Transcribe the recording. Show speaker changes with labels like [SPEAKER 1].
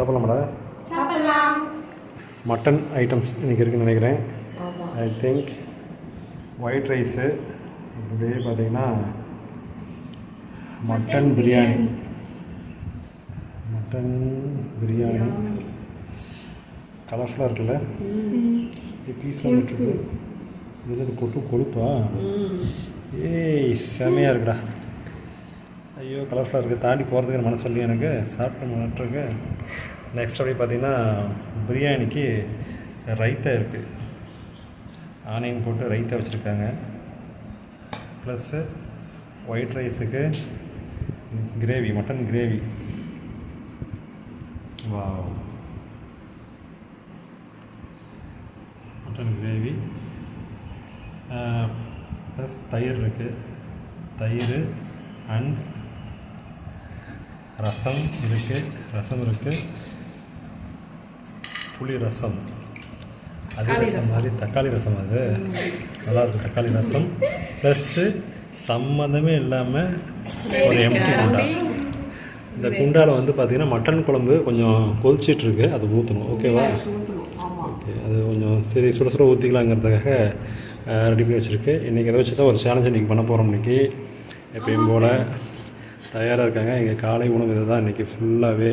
[SPEAKER 1] சாப்பிடலாமாடா.
[SPEAKER 2] சாப்பிடலாம்.
[SPEAKER 1] Mutton items இன்றைக்கி இருக்குன்னு நினைக்கிறேன். ஐ திங்க் ஒயிட் ரைஸு இப்படியே பார்த்தீங்கன்னா மட்டன் பிரியாணி மட்டன் பிரியாணி கலர்ஃபுல்லாக இருக்குல்ல? இது பீஸ் வந்துட்டுருக்கு இதில் இது கொட்டு கொழுப்பா? ஏய் செமையாக இருக்குடா. ஐயோ கலர்ஃபுல்லாக இருக்குது தாண்டி போகிறதுக்கு மனசு சொல்லி எனக்கு. சாப்பிட்டு மாட்டிருக்கு நெக்ஸ்ட் அப்படி பார்த்தீங்கன்னா பிரியாணிக்கு ரைத்தா இருக்குது ஆனியன் போட்டு ரைத்தா வச்சுருக்காங்க. ப்ளஸ்ஸு ஒயிட் ரைஸுக்கு கிரேவி மட்டன் கிரேவி வா மட்டன் கிரேவி ப்ளஸ் தயிர் இருக்குது தயிர் அண்ட் ரசம் இருக்குது ரசம் இருக்குது புளி ரசம். அதே ரசம் மாதிரி தக்காளி ரசம் அது. நல்லா இருக்கு தக்காளி ரசம். ப்ளஸ்ஸு சம்மந்தமே இல்லாமல் ஒரு எம்டி குண்டா. இந்த குண்டாவில் வந்து பார்த்தீங்கன்னா மட்டன் குழம்பு கொஞ்சம் கொதிச்சிட்டு இருக்கு அது ஊற்றணும் ஓகேவா ஓகே அது கொஞ்சம் சரி சுட சுட ஊற்றிக்கலாங்கிறதுக்காக ரெடி பண்ணி வச்சுருக்கு. இன்றைக்கி எதை வச்சு தான் ஒரு சேலஞ்ச் இன்றைக்கி பண்ண போகிறோம் இன்றைக்கி எப்பயும் போல். தயாராக இருக்காங்க. எங்கள் காலை உணவு இதுதான் இன்றைக்கி ஃபுல்லாகவே